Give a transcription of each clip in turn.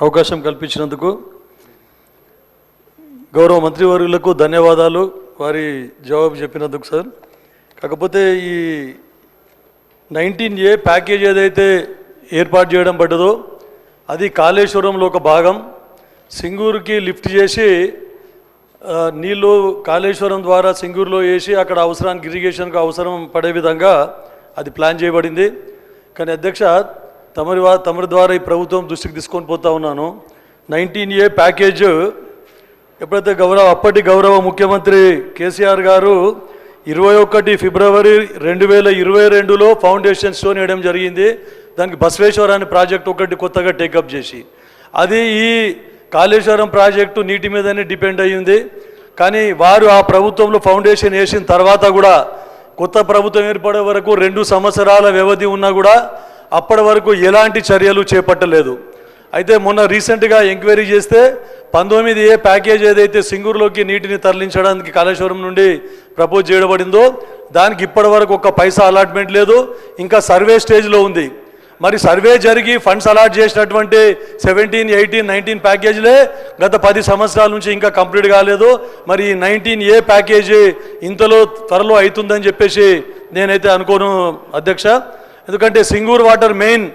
అవకాశం కల్పించినందుకు గౌరవ మంత్రివర్యులకు ధన్యవాదాలు. వారి జవాబు చెప్పినందుకు సార్. కాకపోతే ఈ నైన్టీన్ ఏ ప్యాకేజ్ ఏదైతే ఏర్పాటు చేయడం పడ్డదో అది కాళేశ్వరంలో ఒక భాగం. సింగూరుకి లిఫ్ట్ చేసి నీళ్ళు కాళేశ్వరం ద్వారా సింగూరులో వేసి అక్కడ అవసరానికి ఇరిగేషన్కు అవసరం పడే విధంగా అది ప్లాన్ చేయబడింది. కానీ అధ్యక్ష తమరి తమరి ద్వారా ఈ ప్రభుత్వం దృష్టికి తీసుకొని పోతా ఉన్నాను. నైన్టీన్ ఏ ప్యాకేజ్ ఎప్పుడైతే గౌరవ అప్పటి గౌరవ ముఖ్యమంత్రి కేసీఆర్ గారు ఇరవై ఒకటి ఫిబ్రవరి రెండు వేల ఇరవై రెండులో ఫౌండేషన్ స్టోన్ వేయడం జరిగింది. దానికి బసవేశ్వర అనే ప్రాజెక్ట్ ఒకటి కొత్తగా టేకప్ చేసి. అది ఈ కాళేశ్వరం ప్రాజెక్టు నీటి మీదనే డిపెండ్ అయ్యింది. కానీ వారు ఆ ప్రభుత్వంలో ఫౌండేషన్ వేసిన తర్వాత కూడా కొత్త ప్రభుత్వం ఏర్పడే వరకు రెండు సంవత్సరాల వ్యవధి ఉన్నా కూడా అప్పటి వరకు ఎలాంటి చర్యలు చేపట్టలేదు. అయితే మొన్న రీసెంట్గా ఎంక్వైరీ చేస్తే పంతొమ్మిది ఏ ప్యాకేజ్ ఏదైతే సింగూరులోకి నీటిని తరలించడానికి కాళేశ్వరం నుండి ప్రపోజ్ చేయబడిందో దానికి ఇప్పటి వరకు ఒక పైసా అలాట్మెంట్ లేదు ఇంకా సర్వే స్టేజ్లో ఉంది. మరి సర్వే జరిగి ఫండ్స్ అలాట్ చేసినటువంటి సెవెంటీన్ ఎయిటీన్ నైన్టీన్ ప్యాకేజీలే గత పది సంవత్సరాల నుంచి ఇంకా కంప్లీట్ కాలేదు. మరి ఈ నైన్టీన్ ఏ ప్యాకేజీ ఇంతలో త్వరలో అవుతుందని చెప్పేసి నేనైతే అనుకోను అధ్యక్ష. ఎందుకంటే సింగూరు వాటర్ మెయిన్.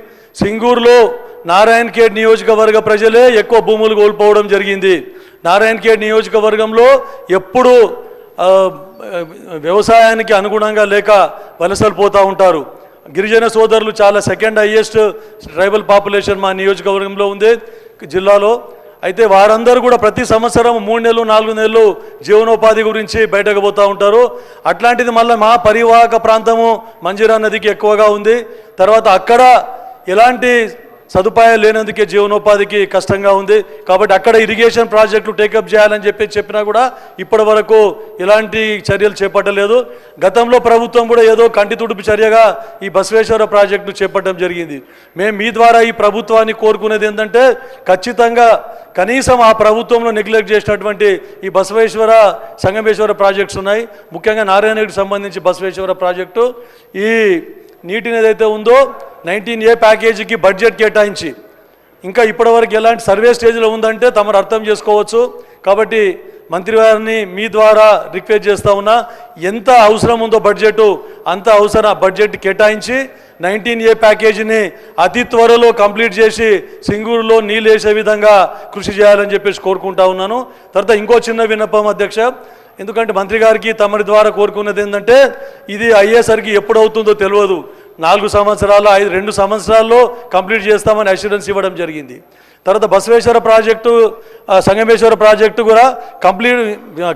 సింగూరులో నారాయణ ఖేడ్ నియోజకవర్గ ప్రజలే ఎక్కువ భూములు కోల్పోవడం జరిగింది. నారాయణ ఖేడ్ నియోజకవర్గంలో ఎప్పుడు వ్యవసాయానికి అనుగుణంగా లేక వలసలు పోతూ ఉంటారు. గిరిజన సోదరులు చాలా సెకండ్ హైయెస్ట్ ట్రైబల్ పాపులేషన్ మా నియోజకవర్గంలో ఉంది. జిల్లాలో అయితే వారందరూ కూడా ప్రతి సంవత్సరం మూడు నెలలు నాలుగు నెలలు జీవనోపాధి గురించి బయటకు పోతూ ఉంటారు. అట్లాంటిది మళ్ళీ మా పరివాహక ప్రాంతము మంజీరా నదికి ఎక్కువగా ఉంది. తర్వాత అక్కడ ఎలాంటి సదుపాయాలు లేనందుకే జీవనోపాధికి కష్టంగా ఉంది. కాబట్టి అక్కడ ఇరిగేషన్ ప్రాజెక్టులు టేకప్ చేయాలని చెప్పి చెప్పినా కూడా ఇప్పటి వరకు ఎలాంటి చర్యలు చేపట్టలేదు. గతంలో ప్రభుత్వం కూడా ఏదో కంటి తుడుపు చర్యగా ఈ బసవేశ్వర ప్రాజెక్టు చేపట్టడం జరిగింది. మేము మీ ద్వారా ఈ ప్రభుత్వాన్ని కోరుకునేది ఏంటంటే ఖచ్చితంగా కనీసం ఆ ప్రభుత్వంలో నెగ్లెక్ట్ చేసినటువంటి ఈ బసవేశ్వర సంగమేశ్వర ప్రాజెక్ట్స్ ఉన్నాయి. ముఖ్యంగా నారాయణగిరికి సంబంధించి బసవేశ్వర ప్రాజెక్టు. ఈ నీటిని ఏదైతే ఉందో నైన్టీన్ ఏ ప్యాకేజీకి బడ్జెట్ కేటాయించి ఇంకా ఇప్పటివరకు ఎలాంటి సర్వే స్టేజ్లో ఉందంటే తమరు అర్థం చేసుకోవచ్చు. కాబట్టి మంత్రి వారిని మీ ద్వారా రిక్వెస్ట్ చేస్తా ఉన్నా ఎంత అవసరం ఉందో బడ్జెట్ అంత అవసరం బడ్జెట్ కేటాయించి నైన్టీన్ ఏ ప్యాకేజీని అతి త్వరలో కంప్లీట్ చేసి సింగూరులో నీళ్ళు వేసే విధంగా కృషి చేయాలని చెప్పేసి కోరుకుంటా ఉన్నాను. తర్వాత ఇంకో చిన్న విన్నపం అధ్యక్ష ఎందుకంటే మంత్రి గారికి తమరి ద్వారా కోరుకున్నది ఏంటంటే ఇది అయ్యేసరికి ఎప్పుడు అవుతుందో తెలియదు. నాలుగు సంవత్సరాలు ఐదు రెండు సంవత్సరాల్లో కంప్లీట్ చేస్తామని అష్యూరెన్స్ ఇవ్వడం జరిగింది. తర్వాత బసవేశ్వర ప్రాజెక్టు సంగమేశ్వర ప్రాజెక్టు కూడా కంప్లీట్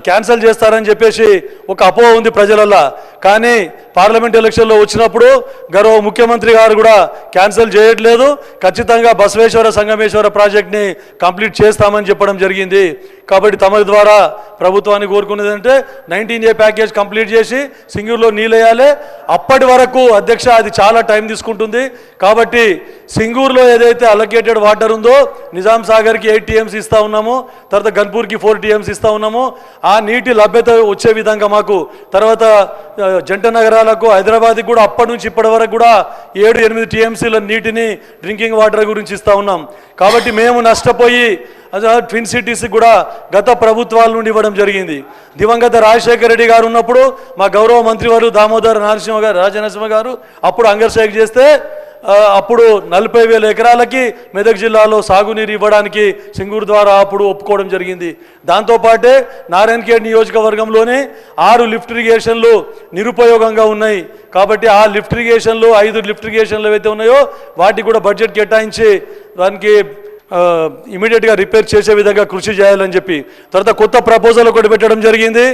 క్యాన్సిల్ చేస్తారని చెప్పేసి ఒక అపోహ ఉంది ప్రజలల్లో. కానీ పార్లమెంట్ ఎలక్షన్లో వచ్చినప్పుడు గౌరవ ముఖ్యమంత్రి గారు కూడా క్యాన్సిల్ చేయట్లేదు. ఖచ్చితంగా బసవేశ్వర సంగమేశ్వర ప్రాజెక్ట్ని కంప్లీట్ చేస్తామని చెప్పడం జరిగింది. కాబట్టి తమరి ద్వారా ప్రభుత్వాన్ని కోరుకునేది అంటే నైన్టీన్ ఏ ప్యాకేజ్ కంప్లీట్ చేసి సింగూరులో నీళ్ళేయాలి. అప్పటి వరకు అధ్యక్ష అది చాలా టైం తీసుకుంటుంది. కాబట్టి సింగూరులో ఏదైతే అలొకేటెడ్ వాటర్ ఉందో నిజాం సాగర్కి ఎయిట్ టీఎంస్ ఇస్తూ ఉన్నాము తర్వాత గన్పూర్కి ఫోర్ టీఎంస్ ఇస్తూ ఉన్నాము. ఆ నీటి లభ్యత వచ్చే విధంగా మాకు తర్వాత జంట నగరాలకు హైదరాబాద్కి కూడా అప్పటి నుంచి ఇప్పటి వరకు కూడా ఏడు ఎనిమిది టీఎంసీల నీటిని డ్రింకింగ్ వాటర్ గురించి ఇస్తూ ఉన్నాం. కాబట్టి మేము నష్టపోయి ట్విన్ సిటీస్కి కూడా గత ప్రభుత్వాల నుండి ఇవ్వడం జరిగింది. దివంగత రాజశేఖర రెడ్డి గారు ఉన్నప్పుడు మా గౌరవ మంత్రివారు దామోదర నరసింహ గారు రాజనరసింహ గారు అప్పుడు అంగర్షేక్ చేస్తే అప్పుడు నలభై వేల ఎకరాలకి మెదక్ జిల్లాలో సాగునీరు ఇవ్వడానికి సింగూరు ద్వారా అప్పుడు ఒప్పుకోవడం జరిగింది. దాంతోపాటే నారాయణ ఖేడ్ నియోజకవర్గంలోనే ఆరు లిఫ్ట్ ఇరిగేషన్లు నిరుపయోగంగా ఉన్నాయి. కాబట్టి ఆ లిఫ్ట్ ఇరిగేషన్లు ఐదు లిఫ్ట్ ఇరిగేషన్లు ఏవైతే ఉన్నాయో వాటికి కూడా బడ్జెట్ కేటాయించి దానికి ఇమీడియట్గా రిపేర్ చేసే విధంగా కృషి చేయాలని చెప్పి. తర్వాత కొత్త ప్రపోజల్ ఒకటి పెట్టడం జరిగింది.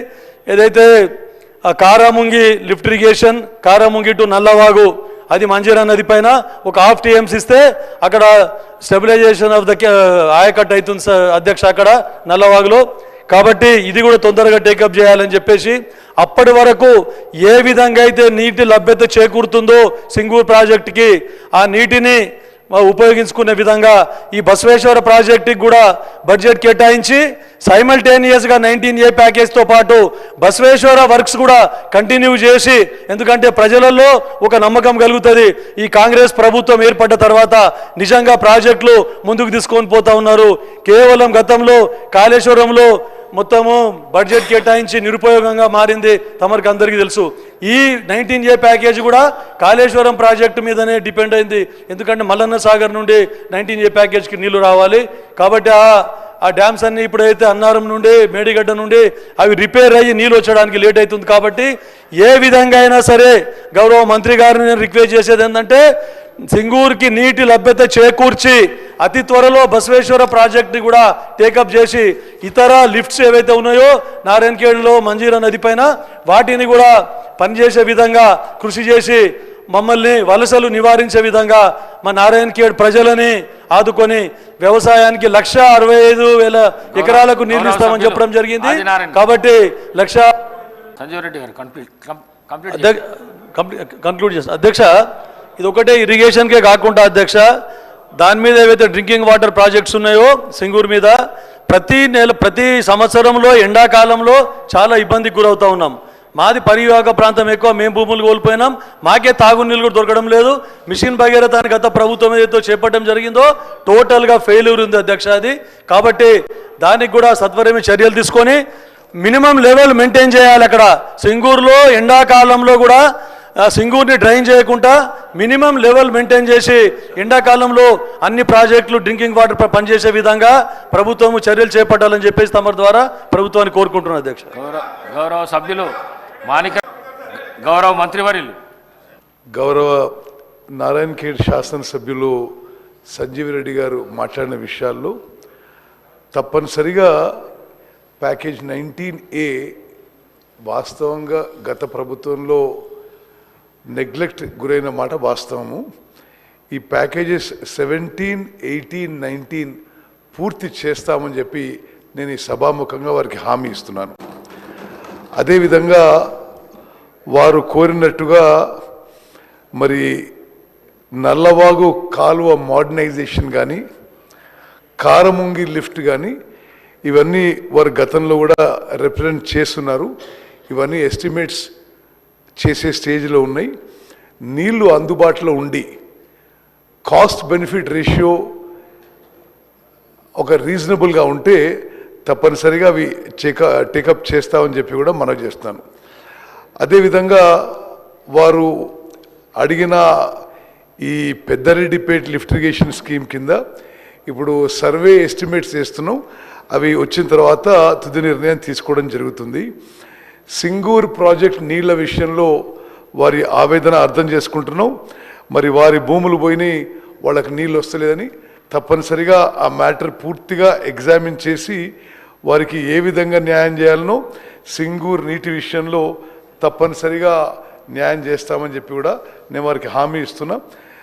ఏదైతే ఆ Karamungi lift irrigation Karamungi to Nallavagu అది మంజీరా నది పైన ఒక హాఫ్ టీఎంస్ ఇస్తే అక్కడ స్టెబిలైజేషన్ ఆఫ్ ద ఆయకట్ అవుతుంది సార్ అధ్యక్ష అక్కడ నల్లవాగులో. కాబట్టి ఇది కూడా తొందరగా టేకప్ చేయాలని చెప్పేసి అప్పటి వరకు ఏ విధంగా అయితే నీటి లభ్యత చేకూరుతుందో సింగూర్ ప్రాజెక్టుకి ఆ నీటిని ఉపయోగించుకునే విధంగా ఈ బసవేశ్వర ప్రాజెక్టుకి కూడా బడ్జెట్ కేటాయించి సైమల్టేనియస్గా నైన్టీన్ ఏ ప్యాకేజ్తో పాటు బసవేశ్వర వర్క్స్ కూడా కంటిన్యూ చేసి ఎందుకంటే ప్రజలలో ఒక నమ్మకం కలుగుతుంది. ఈ కాంగ్రెస్ ప్రభుత్వం ఏర్పడ్డ తర్వాత నిజంగా ప్రాజెక్టులు ముందుకు తీసుకొని పోతా ఉన్నారు. కేవలం గతంలో కాళేశ్వరంలో మొత్తము బడ్జెట్ కేటాయించి నిరుపయోగంగా మారింది తమరికి అందరికీ తెలుసు. ఈ నైన్టీన్ ఏ ప్యాకేజ్ కూడా కాళేశ్వరం ప్రాజెక్టు మీదనే డిపెండ్ అయింది. ఎందుకంటే మల్లన్న సాగర్ నుండి నైన్టీన్ ఏ ప్యాకేజ్కి నీళ్ళు రావాలి. కాబట్టి ఆ ఆ డ్యామ్స్ అన్ని ఇప్పుడైతే అన్నారం నుండి మేడిగడ్డ నుండి అవి రిపేర్ అయ్యి నీళ్ళు వచ్చడానికి లేట్ అవుతుంది కాబట్టి ఏ విధంగా అయినా సరే గౌరవ మంత్రి గారిని నేను రిక్వెస్ట్ చేసేది ఏంటంటే సింగూరుకి నీటి లభ్యత చేకూర్చి అతి త్వరలో బసవేశ్వర ప్రాజెక్ట్ని కూడా టేకప్ చేసి ఇతర లిఫ్ట్స్ ఏవైతే ఉన్నాయో నారాయణఖేడ్లో మంజీరా నది పైన వాటిని కూడా పనిచేసే విధంగా కృషి చేసి మమ్మల్ని వలసలు నివారించే విధంగా మా నారాయణఖేడ్ ప్రజలని ఆదుకొని వ్యవసాయానికి లక్ష అరవై ఐదు వేల ఎకరాలకు నీళ్ళు ఇస్తామని చెప్పడం జరిగింది. కాబట్టి లక్ష కంక్లూడ్ చేస్తా. అధ్యక్ష ఇది ఒకటే ఇరిగేషన్కే కాకుండా అధ్యక్ష దాని మీద ఏవైతే డ్రింకింగ్ వాటర్ ప్రాజెక్ట్స్ ఉన్నాయో సింగూరు మీద ప్రతి నెల ప్రతి సంవత్సరంలో ఎండాకాలంలో చాలా ఇబ్బందికి గురవుతా ఉన్నాం. మాది పరివాహక ప్రాంతం ఎక్కువ మేము భూములు కోల్పోయినాం. మాకే తాగునీళ్ళు కూడా దొరకడం లేదు. మిషన్ భగీరథాన్ని గత ప్రభుత్వం ఏదైతే చేపట్టడం జరిగిందో టోటల్గా ఫెయిల్యూర్ ఉంది అధ్యక్ష అది. కాబట్టి దానికి కూడా సత్వరమే చర్యలు తీసుకొని మినిమం లెవెల్ మెయింటైన్ చేయాలి అక్కడ. సింగూరులో ఎండాకాలంలో కూడా సింగూర్ని సింగూరుని డ్రైన్ చేయకుండా మినిమం లెవెల్ మెయింటైన్ చేసి ఎండాకాలంలో అన్ని ప్రాజెక్టులు డ్రింకింగ్ వాటర్ పనిచేసే విధంగా ప్రభుత్వం చర్యలు చేపట్టాలని చెప్పేసి తమ ద్వారా ప్రభుత్వాన్ని కోరుకుంటున్నాను అధ్యక్ష. గౌరవ సభ్యులు మాణిక గౌరవ మంత్రివర్యులు. గౌరవ నారాయణ ఖేడ్ శాసనసభ్యులు సంజీవి రెడ్డి గారు మాట్లాడిన విషయాల్లో తప్పనిసరిగా ప్యాకేజ్ నైన్టీన్ ఏ వాస్తవంగా గత ప్రభుత్వంలో నెగ్లెక్ట్ గురైన మాట వాస్తవము. ఈ ప్యాకేజెస్ సెవెంటీన్ ఎయిటీన్ నైన్టీన్ పూర్తి చేస్తామని చెప్పి నేను ఈ సభాముఖంగా వారికి హామీ ఇస్తున్నాను. అదేవిధంగా వారు కోరినట్టుగా మరి నల్లవాగు కాలువ మోడర్నైజేషన్ కానీ కారముంగి లిఫ్ట్ కానీ ఇవన్నీ వారు గతంలో కూడా రిప్రజెంట్ చేస్తున్నారు. ఇవన్నీ ఎస్టిమేట్స్ చేసే స్టేజ్లో ఉన్నాయి. నీళ్ళు అందుబాటులో ఉండి కాస్ట్ బెనిఫిట్ రేషియో ఒక రీజనబుల్గా ఉంటే తప్పనిసరిగా అవి చేక టేకప్ చేస్తామని చెప్పి కూడా మనవి చేస్తున్నాను. అదేవిధంగా వారు అడిగిన ఈ పెద్దరెడ్డిపేట లిఫ్ట్ ఇరిగేషన్ స్కీమ్ కింద ఇప్పుడు సర్వే ఎస్టిమేట్స్ చేస్తున్నాం. అవి వచ్చిన తర్వాత తుది నిర్ణయం తీసుకోవడం జరుగుతుంది. సింగూర్ ప్రాజెక్ట్ నీళ్ళ విషయంలో వారి ఆవేదన అర్థం చేసుకుంటున్నాం. మరి వారి భూములు పోయినాయి వాళ్ళకి నీళ్ళు వస్తలేదని తప్పనిసరిగా ఆ మ్యాటర్ పూర్తిగా ఎగ్జామిన్ చేసి వారికి ఏ విధంగా న్యాయం చేయాలనో సింగూర్ నీటి విషయంలో తప్పనిసరిగా న్యాయం చేస్తామని చెప్పి కూడా నేను వారికి హామీ ఇస్తున్నా.